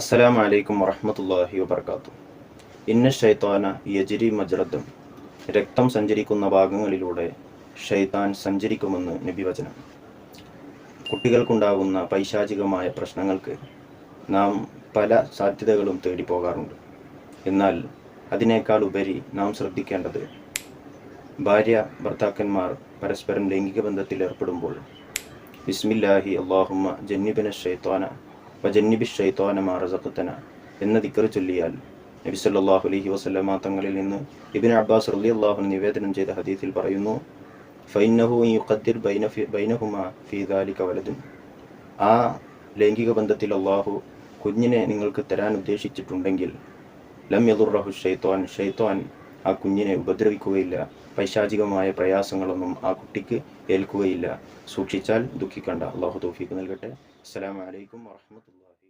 അസ്സലാമു വലൈക്കും വറഹമത്തല്ലാഹി വബർക്കാത്തു ഇന്ന ഷൈത്താന യജിരി മജ്രദ്ദം രക്തം സഞ്ചരിക്കുന്ന ഭാഗങ്ങളിലൂടെ ഷൈത്താൻ സഞ്ചരിക്കുമെന്ന് നബി വചനം. കുട്ടികൾക്കുണ്ടാകുന്ന പൈശാചികമായ പ്രശ്നങ്ങൾക്ക് നാം പല സാധ്യതകളും തേടി പോകാറുണ്ട്. എന്നാൽ അതിനേക്കാൾ ഉപരി നാം ശ്രദ്ധിക്കേണ്ടത് ഭാര്യ ഭർത്താക്കന്മാർ പരസ്പരം ലൈംഗിക ബന്ധത്തിൽ ഏർപ്പെടുമ്പോൾ ബിസ്മില്ലാഹി അള്ളാഹുമ്മ ജന്നിബിന ഷൈത്വാന വജന്നിബി ഷൈത്വാന മാറസഖത്തന എന്ന ദിക്കറ് ചൊല്ലിയാൽ നബി സല്ലല്ലാഹു അലൈഹി വസല്ലമ തങ്ങളിൽ നിന്ന് ഇബിൻ അബ്ബാസ് റളിയല്ലാഹു അള്ളാഹു നിവേദനം ചെയ്ത ഹദീസിൽ പറയുന്നു ഫൈനഹു ബൈന ആ ലൈംഗിക ബന്ധത്തിൽ അള്ളാഹു കുഞ്ഞിനെ നിങ്ങൾക്ക് തരാൻ ഉദ്ദേശിച്ചിട്ടുണ്ടെങ്കിൽ ലം യദുറഹു ഷൈത്വാൻ ഷൈത്വാൻ ആ കുഞ്ഞിനെ ഉപദ്രവിക്കുകയില്ല. പൈശാചികമായ പ്രയാസങ്ങളൊന്നും ആ കുട്ടിക്ക് ഏൽക്കുകയില്ല. സൂക്ഷിച്ചാൽ ദുഃഖിക്കണ്ട. അള്ളാഹു തോഫിക്ക് നൽകട്ടെ. അസ്സലാമു അലൈക്കും വറഹ്മത്തുള്ളാഹി